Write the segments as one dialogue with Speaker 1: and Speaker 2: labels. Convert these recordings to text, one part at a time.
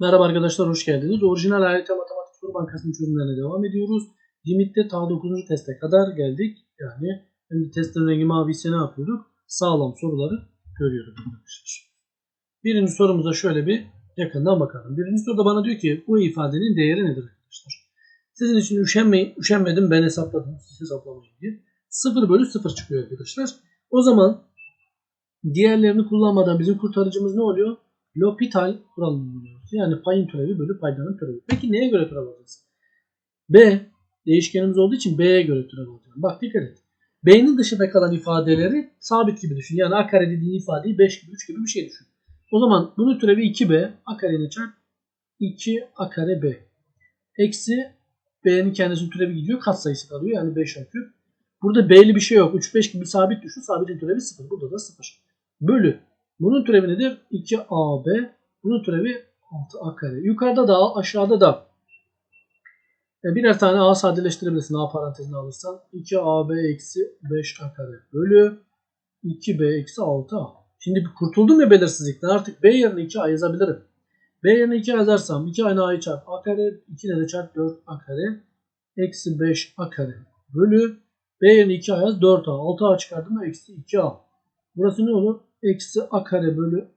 Speaker 1: Merhaba arkadaşlar hoş geldiniz. Orijinal harita matematik soru bankasının çözümlerine devam ediyoruz. Limitte ta 9. teste kadar geldik. Yani şimdi testin rengi mavi ise ne yapıyorduk? Sağlam soruları görüyorduk arkadaşlar. Birinci sorumuza şöyle bir yakından bakalım. Birinci soruda bana diyor ki bu ifadenin değeri nedir arkadaşlar? Sizin için üşenmeyin, üşenmedim ben hesapladım. Siz hesaplamayın diye. 0 bölü 0 çıkıyor arkadaşlar. O zaman diğerlerini kullanmadan bizim kurtarıcımız ne oluyor? L'Hopital kuralını buluyoruz. Yani payın türevi bölü paydanın türevi. Peki neye göre türev alacağız? B değişkenimiz olduğu için B'ye göre türev alacağım. Bak dikkat et. B'nin dışında kalan ifadeleri sabit gibi düşün. Yani a kare dediğin ifadeyi 5 gibi 3 gibi bir şey düşün. O zaman bunun türevi 2B. A kareyle çarp 2 a kare B. Eksi B'nin kendisinin türevi gidiyor. Kat sayısı kalıyor. Yani 5 a küp. Burada B'li bir şey yok. 3 5 gibi sabit düşün. Sabitin türevi 0. Burada da 0. Bölü bunun türevi nedir? 2AB. Bunun türevi 6A kare. Yukarıda da aşağıda da e, birer tane A sadeleştirebilirsin. A parantezine alırsan. 2AB eksi 5A kare bölü 2B eksi 6A. Şimdi kurtuldum ya belirsizlikten. Artık B yerine 2A yazabilirim. B yerine 2 yazarsam 2 aynı A'yı çarp A kare 2 ile de çarp 4A kare eksi 5A kare bölü B yerine 2A yaz 4A. 6A çıkardım da eksi 2A. Burası ne olur? Eksi a kare bölü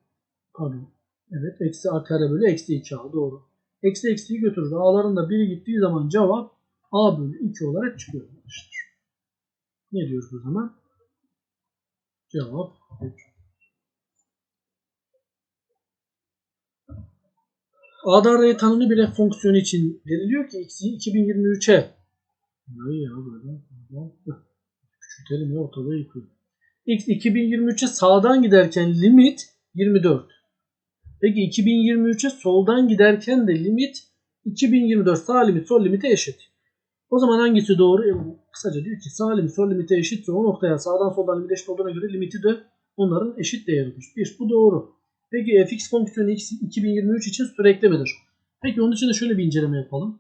Speaker 1: pardon. Evet eksi a kare bölü eksi 2a doğru. Eksi eksiyi götürür. A'ların da biri gittiği zaman cevap a bölü 2 olarak çıkıyor arkadaşlar. Ne diyoruz o zaman? Cevap 3. A'dan R'ye tanımlı bir f fonksiyonu için veriliyor ki x'i 2023'e. Ne ya böyle? Küçültelim ya ortalığı yıkıyor. X 2023'e sağdan giderken limit 24. Peki 2023'e soldan giderken de limit 2024 sağ limit sol limite eşit. O zaman hangisi doğru? E, kısaca diyor ki sağ limit sol limite eşitse o noktaya sağdan soldan limit eşit olduğuna göre limiti de onların eşit değeridir. Bir, bu doğru. Peki fx fonksiyonu x 2023 için sürekli midir? Peki onun için de şöyle bir inceleme yapalım.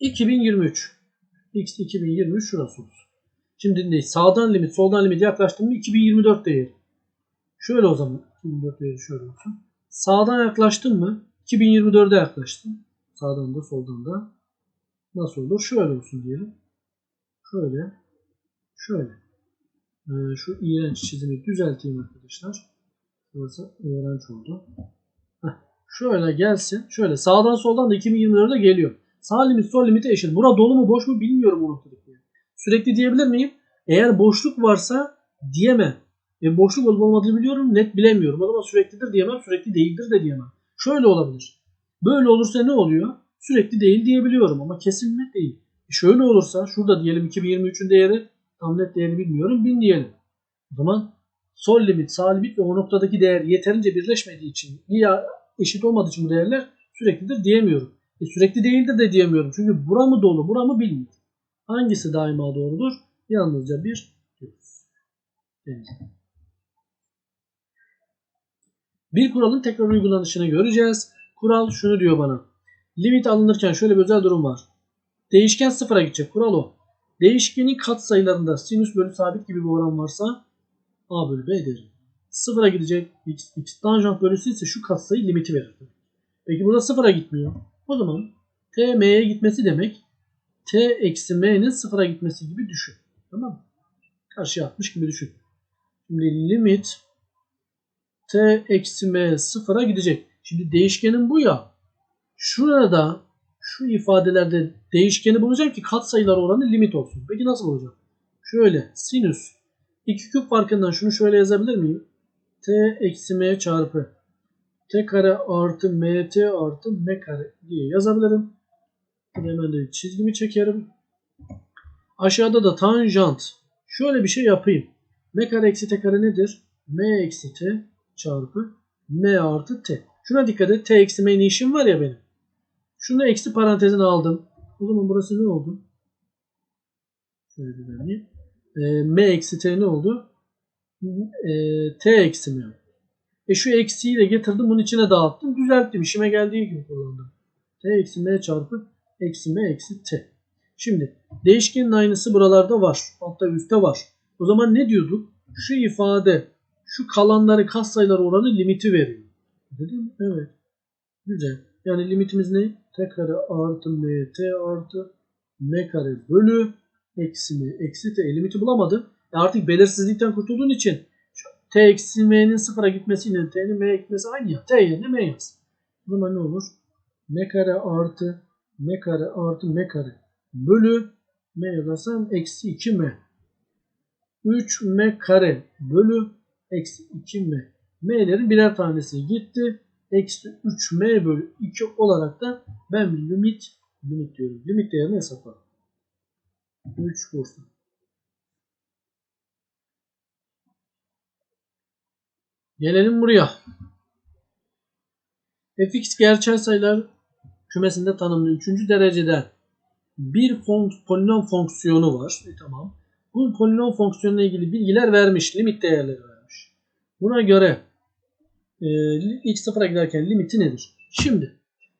Speaker 1: 2023 x 2023 şurası olsun. Şimdi ne? Sağdan limit, soldan limit yaklaştığımda 2024 değeri. Şöyle o zaman. 2024 değeri şöyle olsun. Sağdan yaklaştım mı? 2024'e yaklaştım. Sağdan da soldan da. Nasıl olur? Şöyle olsun diyelim. Şöyle. Şöyle. Ee, şu iğrenç çizimi düzelteyim arkadaşlar. Burası iğrenç oldu. Heh. Şöyle gelsin. Şöyle sağdan soldan da 2024'e geliyor. Sağ limit sol limite eşit. Bura dolu mu boş mu bilmiyorum noktada. Sürekli diyebilir miyim? Eğer boşluk varsa diyemem. E boşluk olup olmadığını biliyorum. Net bilemiyorum. O zaman süreklidir diyemem. Sürekli değildir de diyemem. Şöyle olabilir. Böyle olursa ne oluyor? Sürekli değil diyebiliyorum ama kesin mi değil. E şöyle olursa şurada diyelim 2023'ün değeri tam net değerini bilmiyorum. 1000 diyelim. O zaman sol limit, sağ limit ve o noktadaki değer yeterince birleşmediği için ya eşit olmadığı için bu değerler süreklidir diyemiyorum. E sürekli değildir de diyemiyorum. Çünkü bura mı dolu, bura mı bilmiyorum. Hangisi daima doğrudur? Yalnızca bir diyoruz. Bir kuralın tekrar uygulanışını göreceğiz. Kural şunu diyor bana. Limit alınırken şöyle bir özel durum var. Değişken sıfıra gidecek. Kural o. Değişkenin katsayılarında sinüs bölü sabit gibi bir oran varsa a bölü b derim. Sıfıra gidecek x, x tanjant bölüsü ise şu katsayı limiti verir. Peki burada sıfıra gitmiyor. O zaman t m'ye gitmesi demek t eksi m'nin sıfıra gitmesi gibi düşün. Tamam mı? Karşıya atmış gibi düşün. Şimdi limit t eksi m sıfıra gidecek. Şimdi değişkenin bu ya. Şurada şu ifadelerde değişkeni bulacağım ki katsayılar oranı limit olsun. Peki nasıl bulacağım? Şöyle sinüs 2 küp farkından şunu şöyle yazabilir miyim? t eksi m çarpı t kare artı mt artı m kare diye yazabilirim. Hemen de çizgimi çekerim. Aşağıda da tanjant. Şöyle bir şey yapayım. M kare eksi t kare nedir? M eksi t çarpı M artı t. Şuna dikkat et. T eksi m'nin işim var ya benim. Şunu eksi parantezine aldım. O zaman burası ne oldu? Şöyle bir vereyim. E, M eksi t ne oldu? E, t eksi m. E şu eksiyi de getirdim. Bunun içine dağıttım. Düzelttim. İşime geldiği gibi kullandım. T eksi m çarpı eksi m eksi t. Şimdi değişkenin aynısı buralarda var. Hatta üstte var. O zaman ne diyorduk? Şu ifade şu kalanları katsayılar oranı limiti veriyor. Değil mi? Evet. Güzel. Yani limitimiz ne? T kare artı m t artı m kare bölü eksi m eksi t. E, limiti bulamadı. E artık belirsizlikten kurtulduğun için şu t eksi m'nin sıfıra gitmesiyle t'nin m'ye gitmesi aynı ya. T yerine m yaz. O zaman ne olur? m kare artı m kare artı m kare bölü m yazarsam eksi 2m. 3m kare bölü eksi 2m. m'lerin birer tanesi gitti. Eksi 3m bölü 2 olarak da ben limit limit diyorum. Limit değerini hesaplarım. 3 Bursa. Gelelim buraya. fx gerçel sayılar kümesinde tanımlı 3. dereceden bir fonks polinom fonksiyonu var. E, tamam. Bu polinom fonksiyonuna ilgili bilgiler vermiş. Limit değerleri vermiş. Buna göre e, x sıfıra giderken limiti nedir? Şimdi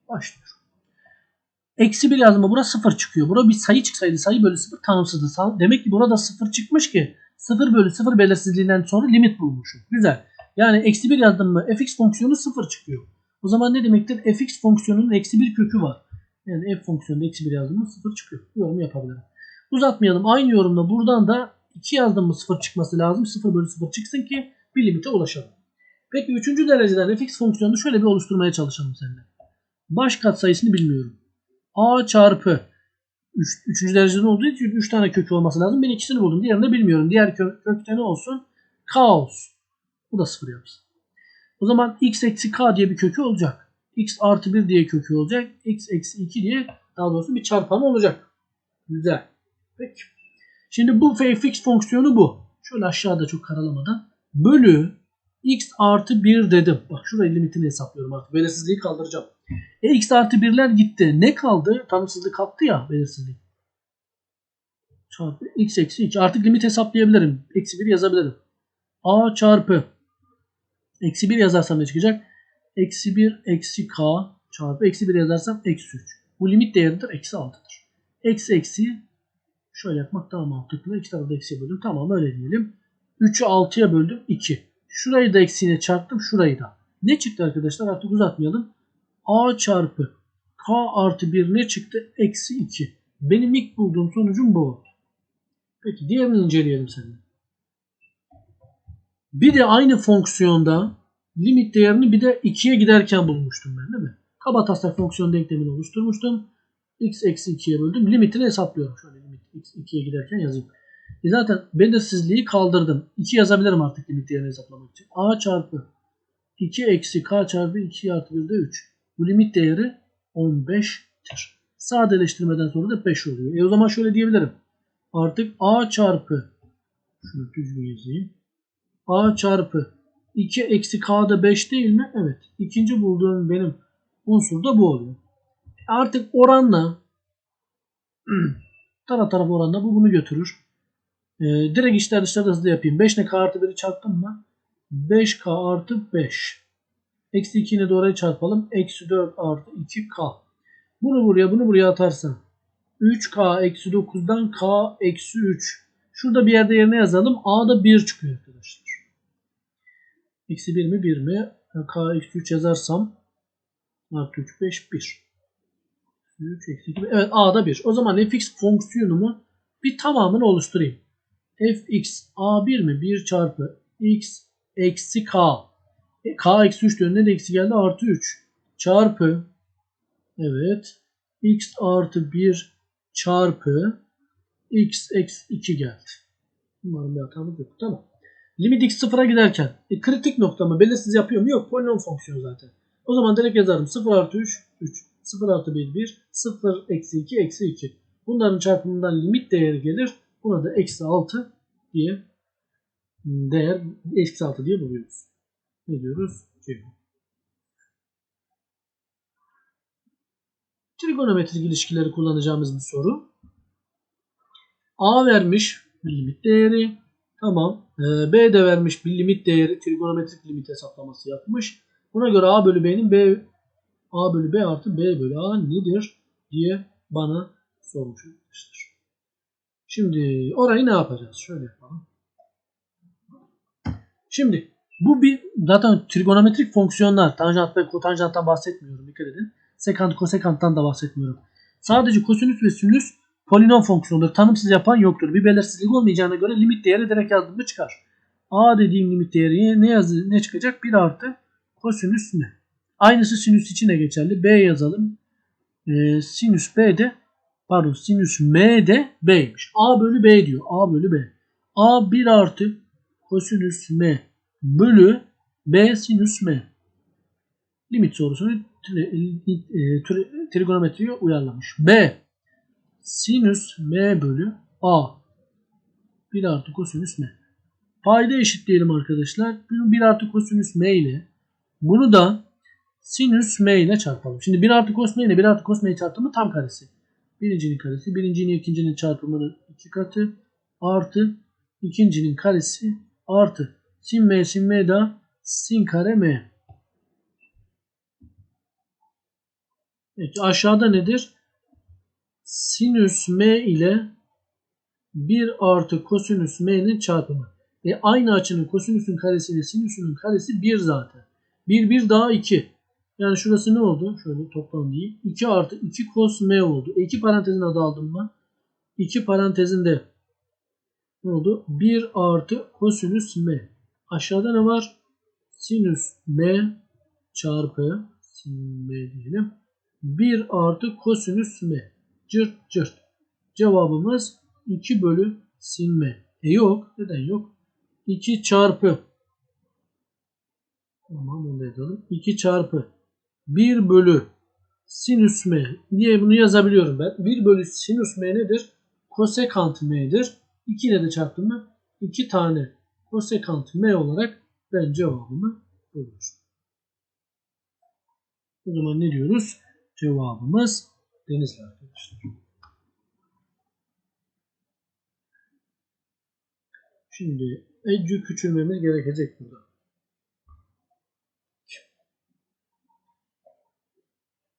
Speaker 1: başlıyor. Eksi 1 yazma bura 0 çıkıyor. Bura bir sayı çıksaydı sayı bölü 0 tanımsızdı. Demek ki burada 0 çıkmış ki 0 bölü 0 belirsizliğinden sonra limit bulmuşum. Güzel. Yani eksi 1 yazdım mı fx fonksiyonu 0 çıkıyor. O zaman ne demektir? fx fonksiyonunun eksi 1 kökü var. Yani f fonksiyonunda eksi 1 yazdım mı 0 çıkıyor. Yorum yapabilirim. Uzatmayalım. Aynı yorumda buradan da 2 yazdım mı 0 çıkması lazım. 0 bölü 0 çıksın ki bir limite ulaşalım. Peki 3. dereceden fx fonksiyonunu şöyle bir oluşturmaya çalışalım seninle. Baş kat sayısını bilmiyorum. a çarpı 3. Üç, dereceden olduğu için 3 tane kökü olması lazım. Ben ikisini buldum. Diğerini de bilmiyorum. Diğer kök, kökte ne olsun? K olsun. Bu da 0 yapsın. O zaman x eksi k diye bir kökü olacak. x artı 1 diye kökü olacak. x eksi 2 diye daha doğrusu bir çarpanı olacak. Güzel. Peki. Şimdi bu fx fonksiyonu bu. Şöyle aşağıda çok karalamadan. Bölü x artı 1 dedim. Bak şurayı limitini hesaplıyorum artık. Belirsizliği kaldıracağım. E x artı 1'ler gitti. Ne kaldı? Tanımsızlık kalktı ya belirsizlik. Çarpı x eksi 2. Artık limit hesaplayabilirim. Eksi 1 yazabilirim. a çarpı eksi 1 yazarsam ne çıkacak? Eksi 1 eksi k çarpı eksi 1 yazarsam eksi 3. Bu limit değeridir. Eksi 6'dır. Eksi eksi şöyle yapmak daha mantıklı. İki tarafı da eksiye böldüm. Tamam öyle diyelim. 3'ü 6'ya böldüm. 2. Şurayı da eksiğine çarptım. Şurayı da. Ne çıktı arkadaşlar? Artık uzatmayalım. A çarpı K artı 1 ne çıktı? Eksi 2. Benim ilk bulduğum sonucum bu oldu. Peki diğerini inceleyelim seninle. Bir de aynı fonksiyonda limit değerini bir de 2'ye giderken bulmuştum ben değil mi? Kaba taslak fonksiyon denklemini oluşturmuştum. x eksi 2'ye böldüm. Limitini hesaplıyorum. Şöyle limit x 2'ye giderken yazayım. E zaten belirsizliği kaldırdım. 2 yazabilirim artık limit değerini hesaplamak için. a çarpı 2 eksi k çarpı 2 artı 1 de 3. Bu limit değeri 15'tir. Sadeleştirmeden sonra da 5 oluyor. E o zaman şöyle diyebilirim. Artık a çarpı şunu düzgün yazayım. a çarpı 2 eksi k da 5 değil mi? Evet. İkinci bulduğum benim unsur da bu oluyor. Artık oranla taraf taraf oranla bu bunu götürür. Ee, direkt işler dışları hızlı yapayım. 5 ne k artı 1'i çarptım mı? 5k artı 5. Eksi 2 ile doğru çarpalım. Eksi 4 artı 2k. Bunu buraya bunu buraya atarsam. 3k eksi 9'dan k eksi 3. Şurada bir yerde yerine yazalım. A'da 1 çıkıyor arkadaşlar. Eksi 1 mi 1 mi? K eksi 3 yazarsam artı 3 5 1. 3 eksi 2. Evet A'da 1. O zaman fx fonksiyonumu bir tamamını oluşturayım. Fx A1 mi? 1 çarpı x eksi k. E, k eksi 3 önüne eksi geldi. Artı 3 çarpı evet x artı 1 çarpı x eksi 2 geldi. Umarım bir hatamız yok. Tamam. Limit x sıfıra giderken e, kritik noktamı belirsiz yapıyor mu? Yok. Polinom fonksiyonu zaten. O zaman direkt yazarım. 0 artı 3 3. 0 artı 1 1. 0 eksi 2 eksi 2. Bunların çarpımından limit değeri gelir. Buna da eksi 6 diye değer eksi 6 diye buluyoruz. Ne diyoruz? Cevap. Trigonometrik ilişkileri kullanacağımız bir soru. A vermiş bir limit değeri. Tamam. Ee, B de vermiş bir limit değeri. Trigonometrik limit hesaplaması yapmış. Buna göre A bölü B'nin B A bölü B artı B bölü A nedir diye bana sormuş arkadaşlar. Şimdi orayı ne yapacağız? Şöyle yapalım. Şimdi Bu bir zaten trigonometrik fonksiyonlar. Tanjant ve kotanjanttan bahsetmiyorum. Dikkat edin. Sekant, kosekanttan da bahsetmiyorum. Sadece kosinüs ve sinüs polinom fonksiyonudur. Tanımsız yapan yoktur. Bir belirsizlik olmayacağına göre limit değeri direkt yazdığımda çıkar. A dediğim limit değeri ne yazı ne çıkacak? 1 artı kosinüs m. Aynısı sinüs için de geçerli. B yazalım. Ee, sinüs B de pardon sinüs M de B'ymiş. A bölü B diyor. A bölü B. A 1 artı kosinüs M bölü B sinüs M. Limit sorusunu e, tri- trigonometriye uyarlamış. B sinüs M bölü A 1 artı kosinüs M. Payda eşitleyelim arkadaşlar. Bunu 1 artı kosinüs M ile bunu da sinüs M ile çarpalım. Şimdi 1 artı cos M ile 1 artı cos M çarpımı tam karesi. Birincinin karesi. Birincinin ikincinin çarpımının iki katı. Artı ikincinin karesi. Artı sin M sin M da sin kare M. Evet, aşağıda nedir? Sinüs M ile 1 artı kosinüs M'nin çarpımı. E aynı açının kosinüsün karesi ile sinüsünün karesi 1 zaten. 1 1 daha 2. Yani şurası ne oldu? Şöyle toplamlayayım. 2 artı 2 cos m oldu. E 2 parantezin adı aldım mı? 2 parantezinde ne oldu? 1 artı kosinüs m. Aşağıda ne var? Sinüs m çarpı sin m diyelim. 1 artı kosinüs m. Cırt cırt. Cevabımız 2 bölü sin m. E yok. Neden yok? 2 çarpı Tamam onu da yazalım. 2 çarpı 1 bölü sinüs m diye bunu yazabiliyorum ben. 1 bölü sinüs m nedir? Kosekant m'dir. 2 ile de çarptım mı? 2 tane kosekant m olarak ben cevabımı bulurum. O zaman ne diyoruz? Cevabımız denizli arkadaşlar. Şimdi ecü küçülmemiz gerekecek burada.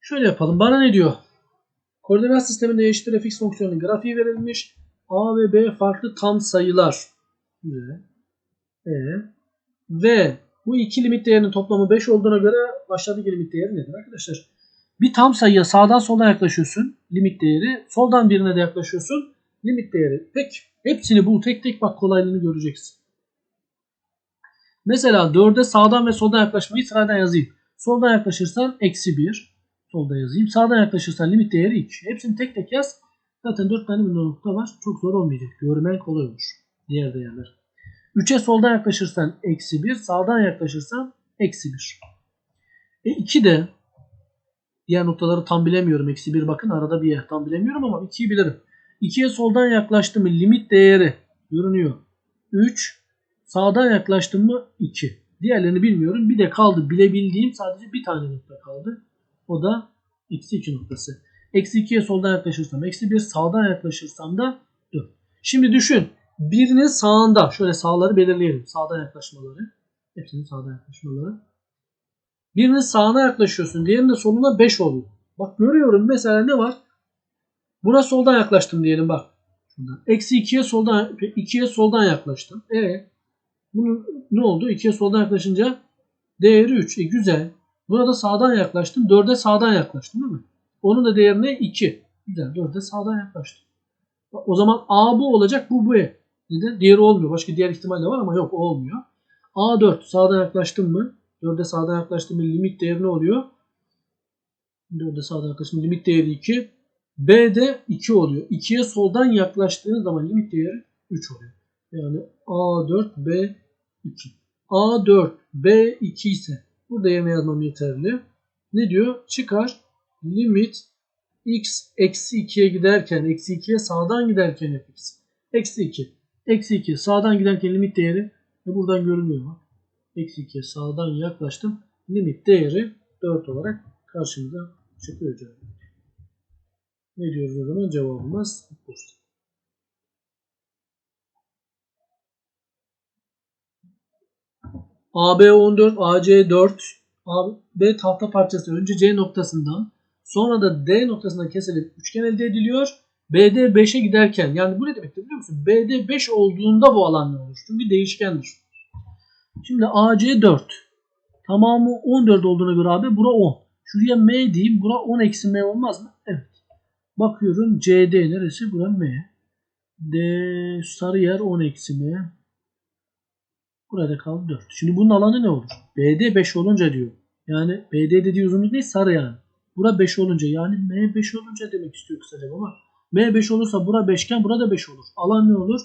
Speaker 1: Şöyle yapalım. Bana ne diyor? Koordinat sisteminde eşittir fx fonksiyonunun grafiği verilmiş. A ve B farklı tam sayılar. Güzel. E. Ve bu iki limit değerinin toplamı 5 olduğuna göre aşağıdaki limit değeri nedir arkadaşlar? Bir tam sayıya sağdan soldan yaklaşıyorsun. Limit değeri. Soldan birine de yaklaşıyorsun. Limit değeri. Peki. Hepsini bul. Tek tek bak kolaylığını göreceksin. Mesela 4'e sağdan ve soldan yaklaşmayı sıradan yazayım. Soldan yaklaşırsan eksi 1. Solda yazayım. Sağdan yaklaşırsan limit değeri 2. Hepsini tek tek yaz. Zaten 4 tane bir nokta var. Çok zor olmayacak. Görmen kolay olur. Diğer değerler. 3'e soldan yaklaşırsan eksi 1. Sağdan yaklaşırsan eksi 1. E 2 de diğer noktaları tam bilemiyorum. Eksi 1 bakın arada bir yer tam bilemiyorum ama 2'yi bilirim. 2'ye soldan yaklaştım mı limit değeri görünüyor. 3 sağdan yaklaştım mı 2. Diğerlerini bilmiyorum. Bir de kaldı bilebildiğim sadece bir tane nokta kaldı. O da eksi 2 noktası. Eksi 2'ye soldan yaklaşırsam eksi 1 sağdan yaklaşırsam da 4. Şimdi düşün. Birinin sağında şöyle sağları belirleyelim. Sağdan yaklaşmaları. Hepsinin sağdan yaklaşmaları. Birinin sağına yaklaşıyorsun. Diğerinin de soluna 5 oluyor. Bak görüyorum mesela ne var? Buna soldan yaklaştım diyelim bak. Şuradan. Eksi 2'ye soldan 2'ye soldan yaklaştım. Evet. Bunun ne oldu? 2'ye soldan yaklaşınca değeri 3. E güzel. Buna da sağdan yaklaştım. 4'e sağdan yaklaştım değil mi? Onun da değerine 2. Güzel. 4'e sağdan yaklaştım. O zaman A bu olacak. Bu bu. Neden? Diğeri olmuyor. Başka diğer ihtimal de var ama yok olmuyor. A4 sağdan yaklaştım mı? 4'e sağdan yaklaştım mı? Limit değeri ne oluyor? 4'e sağdan yaklaştım? Limit değeri 2. B'de 2 oluyor. 2'ye soldan yaklaştığınız zaman limit değeri 3 oluyor. Yani A4 B2. A4 B2 ise burada yerine yazmam yeterli. Ne diyor? Çıkar limit x eksi 2'ye giderken eksi 2'ye sağdan giderken fx. Eksi 2. Eksi 2 sağdan giderken limit değeri ve buradan görünüyor. Eksi 2'ye sağdan yaklaştım. Limit değeri 4 olarak karşımıza çıkıyor. Ne diyoruz o zaman? Cevabımız Bursa. AB 14, AC 4, AB tahta parçası önce C noktasından sonra da D noktasından kesilip üçgen elde ediliyor. BD 5'e giderken yani bu ne demektir biliyor musun? BD 5 olduğunda bu alan ne olur? Çünkü değişkendir. Şimdi AC 4. Tamamı 14 olduğuna göre abi bura 10. Şuraya M diyeyim. Bura 10 eksi M olmaz mı? Evet. Bakıyorum CD neresi? Bura M. D sarı yer 10 eksi M. Burada kaldı 4. Şimdi bunun alanı ne olur? BD 5 olunca diyor. Yani BD dediği uzunluk ne? Sarı yani. Bura 5 olunca yani M 5 olunca demek istiyor kısaca ama M 5 olursa bura 5 iken burada 5 olur. Alan ne olur?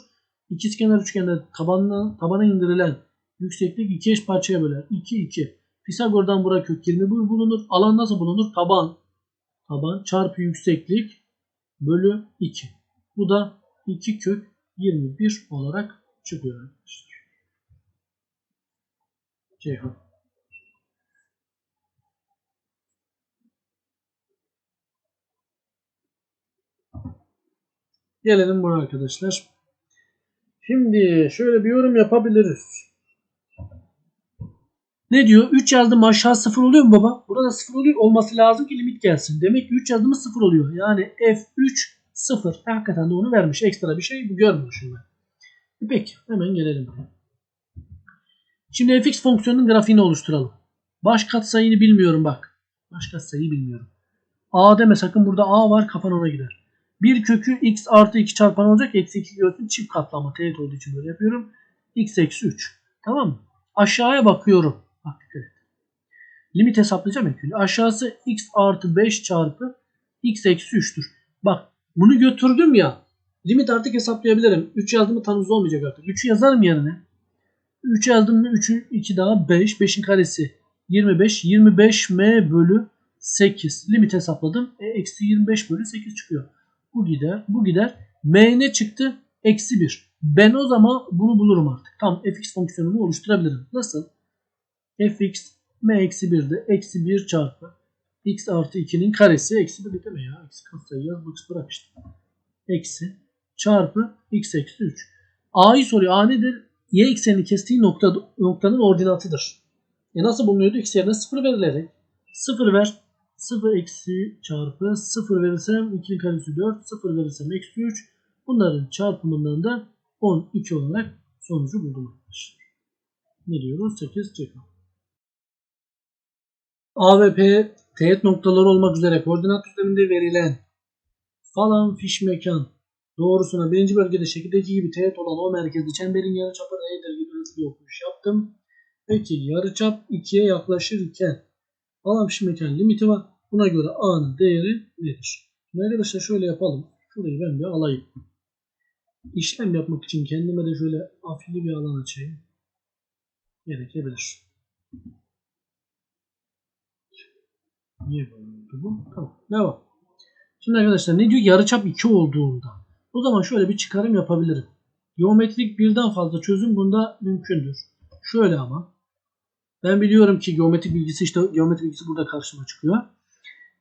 Speaker 1: İkizkenar üçgende tabanına, tabana indirilen yükseklik iki eş parçaya böler. 2 2. Pisagor'dan bura kök 20 bulunur. Alan nasıl bulunur? Taban. Taban çarpı yükseklik bölü 2. Bu da 2 kök 21 olarak çıkıyor arkadaşlar. Ceyhan. Gelelim buraya arkadaşlar. Şimdi şöyle bir yorum yapabiliriz. Ne diyor? 3 yazdım aşağı 0 oluyor mu baba? Burada 0 oluyor. Olması lazım ki limit gelsin. Demek ki 3 yazdığımız 0 oluyor. Yani F3 0. Hakikaten de onu vermiş. Ekstra bir şey görmüyormuşum ben. Peki hemen gelelim buraya. Şimdi fx fonksiyonunun grafiğini oluşturalım. Baş katsayını bilmiyorum bak. Baş katsayıyı bilmiyorum. A deme sakın burada A var kafan ona gider. Bir kökü x artı 2 çarpan olacak. Eksi 2 görsün çift katlama. Teğet olduğu için böyle yapıyorum. x eksi 3. Tamam mı? Aşağıya bakıyorum. Bak dikkat. Limit hesaplayacağım önce. Aşağısı x artı 5 çarpı x eksi 3'tür. Bak bunu götürdüm ya. Limit artık hesaplayabilirim. 3 yazdığımı hızlı olmayacak artık. 3'ü yazarım yanına. 3 yazdım mı 3'ü 2 daha 5. 5'in karesi 25. 25m bölü 8. Limit hesapladım. E, eksi 25 bölü 8 çıkıyor. Bu gider. Bu gider. M ne çıktı? Eksi 1. Ben o zaman bunu bulurum artık. Tam fx fonksiyonumu oluşturabilirim. Nasıl? fx m eksi 1'de eksi 1 çarpı x artı 2'nin karesi eksi 1 deme ya. Eksi katsayı yaz bak bırak işte. Eksi çarpı x eksi 3. A'yı soruyor. A nedir? Y eksenini kestiği nokta, noktanın ordinatıdır. E nasıl bulunuyordu? X yerine 0 verilerek. 0 ver. 0 eksi çarpı 0 verirsem 2'nin karesi 4. 0 verirsem eksi 3. Bunların çarpımından da 12 olarak sonucu buldum arkadaşlar. Ne diyoruz? 8 çıkıyor. A ve P teğet noktaları olmak üzere koordinat düzleminde verilen falan fiş mekan doğrusuna birinci bölgede şekildeki gibi teğet olan o merkezli çemberin yarıçapı R'dir gibi hızlı bir okuş yaptım. Peki yarıçap 2'ye yaklaşırken falan fiş mekan limiti var. Buna göre A'nın değeri nedir? Şimdi arkadaşlar şöyle yapalım. Şurayı ben bir alayım. İşlem yapmak için kendime de şöyle afili bir alan açayım. Gerekebilir. Niye böyle oldu bu? Tamam. Devam. Şimdi arkadaşlar ne diyor? Yarıçap 2 olduğunda. O zaman şöyle bir çıkarım yapabilirim. Geometrik birden fazla çözüm bunda mümkündür. Şöyle ama. Ben biliyorum ki geometrik bilgisi işte geometrik bilgisi burada karşıma çıkıyor.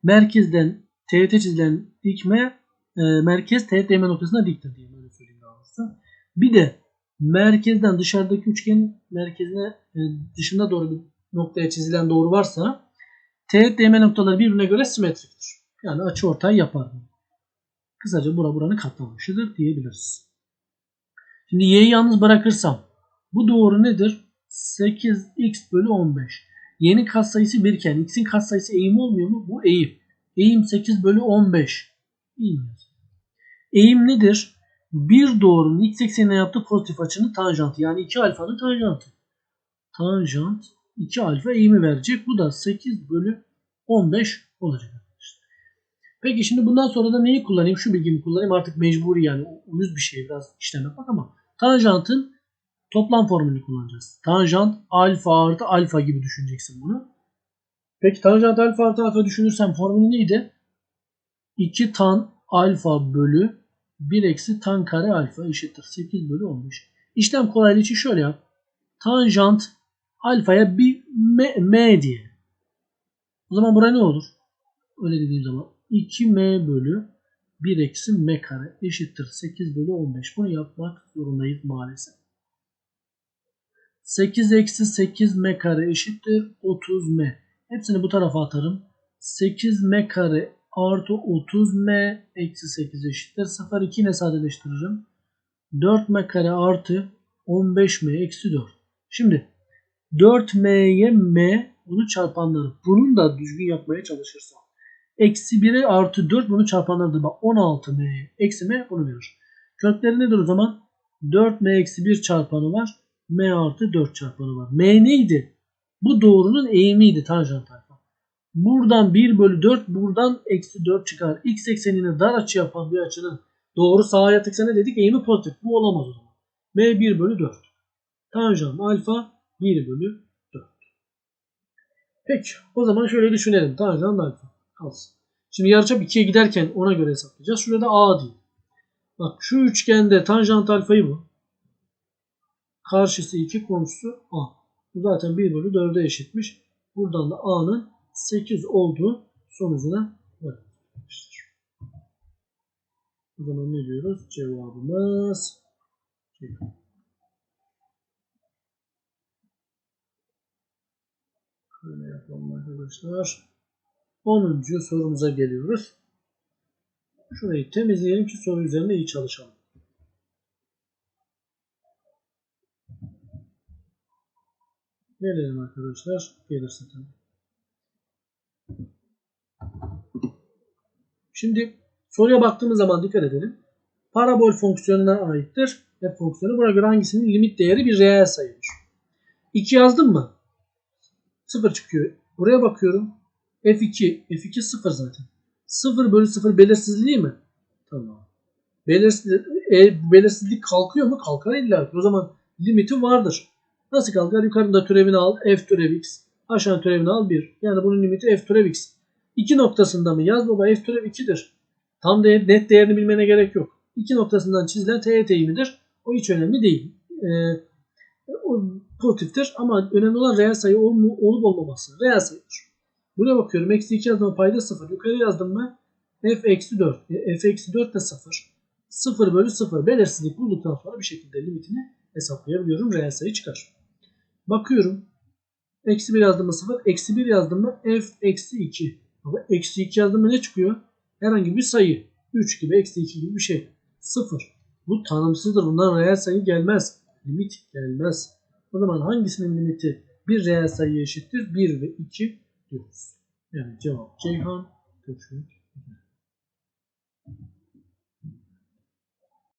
Speaker 1: Merkezden teğet çizilen dikme e, merkez teğet değme noktasına diktir diye böyle söyleyeyim daha doğrusu. Bir de merkezden dışarıdaki üçgenin merkezine e, dışında doğru bir noktaya çizilen doğru varsa teğet değme noktaları birbirine göre simetriktir. Yani açı ortay yapar. Kısaca bura buranın katlanmışıdır diyebiliriz. Şimdi y'yi yalnız bırakırsam bu doğru nedir? 8x bölü 15. Y'nin katsayısı 1 iken x'in katsayısı eğim olmuyor mu? Bu eğim. Eğim 8 bölü 15. Eğim. Eğim nedir? Bir doğrunun x eksenine yaptığı pozitif açının tanjantı. Yani 2 alfanın tanjantı. Tanjant 2 alfa eğimi verecek. Bu da 8 bölü 15 olacak. Peki şimdi bundan sonra da neyi kullanayım? Şu bilgimi kullanayım. Artık mecburi yani uyuz bir şey biraz işlem yapmak ama tanjantın toplam formülünü kullanacağız. Tanjant alfa artı alfa gibi düşüneceksin bunu. Peki tanjant alfa artı alfa düşünürsem formülü neydi? 2 tan alfa bölü 1 eksi tan kare alfa eşittir 8 bölü 15. İşlem kolaylığı için şöyle yap. Tanjant alfaya bir m, m diye. O zaman buraya ne olur? Öyle dediğim zaman 2m bölü 1 eksi m kare eşittir 8 bölü 15. Bunu yapmak zorundayız maalesef. 8 eksi 8 m kare eşittir 30 m. Hepsini bu tarafa atarım. 8 m kare artı 30 m eksi 8 eşittir 0. 2 ile sadeleştiririm. 4 m kare artı 15 m eksi 4. Şimdi 4m'ye m bunu çarpanları. Bunun da düzgün yapmaya çalışırsam. Eksi 1'e artı 4 bunu çarpanlardır. Bak 16m eksi m bunu verir. Kökleri nedir o zaman? 4m eksi 1 çarpanı var. m artı 4 çarpanı var. m neydi? Bu doğrunun eğimiydi tanjant alfa. Buradan 1 bölü 4 buradan eksi 4 çıkar. X eksenine dar açı yapan bir açının doğru sağa yatık eksene dedik eğimi pozitif. Bu olamaz o zaman. M 1 bölü 4. Tanjant alfa 1 bölü 4. Peki o zaman şöyle düşünelim. Tanjant alfa kalsın. Şimdi yarıçap 2'ye giderken ona göre hesaplayacağız. Şurada A değil. Bak şu üçgende tanjant alfayı bu. Karşısı 2 komşusu A. Bu zaten 1 bölü 4'e eşitmiş. Buradan da A'nın 8 olduğu sonucuna varmıştır. O zaman ne diyoruz? Cevabımız. Şöyle yapalım arkadaşlar. 10. sorumuza geliyoruz. Şurayı temizleyelim ki soru üzerinde iyi çalışalım. Gelelim arkadaşlar. Gelirse tabii. Şimdi soruya baktığımız zaman dikkat edelim. Parabol fonksiyonuna aittir. F fonksiyonu. Buna göre hangisinin limit değeri bir reel sayıdır. 2 yazdım mı? 0 çıkıyor. Buraya bakıyorum. F2. F2 0 zaten. 0 bölü 0 belirsizliği mi? Tamam. Belirsizlik, e, belirsizlik kalkıyor mu? Kalkar illa. O zaman limiti vardır. Nasıl kalkar? Yukarıda türevini al. F türev x. Aşağı türevini al 1. Yani bunun limiti f türev x. 2 noktasında mı? Yaz baba f türev 2'dir. Tam değer, net değerini bilmene gerek yok. 2 noktasından çizilen teğet eğimidir. O hiç önemli değil. Ee, o pozitiftir ama önemli olan reel sayı ol, olup olmaması. Reel sayıdır. Buraya bakıyorum. Eksi 2 yazdım payda 0. Yukarı yazdım mı? f eksi 4. E, f eksi 4 de 0. 0 bölü 0. Belirsizlik bulduktan sonra bir şekilde limitini hesaplayabiliyorum. Reel sayı çıkar. Bakıyorum. Eksi 1 yazdım mı 0. Eksi 1 yazdım mı f eksi 2. Ama eksi 2 yazdım mı ne çıkıyor? Herhangi bir sayı. 3 gibi eksi 2 gibi bir şey. 0. Bu tanımsızdır. Bundan reel sayı gelmez. Limit gelmez. O zaman hangisinin limiti bir reel sayıya eşittir? 1 ve 2 diyoruz. Yani cevap Ceyhan. Görüşmek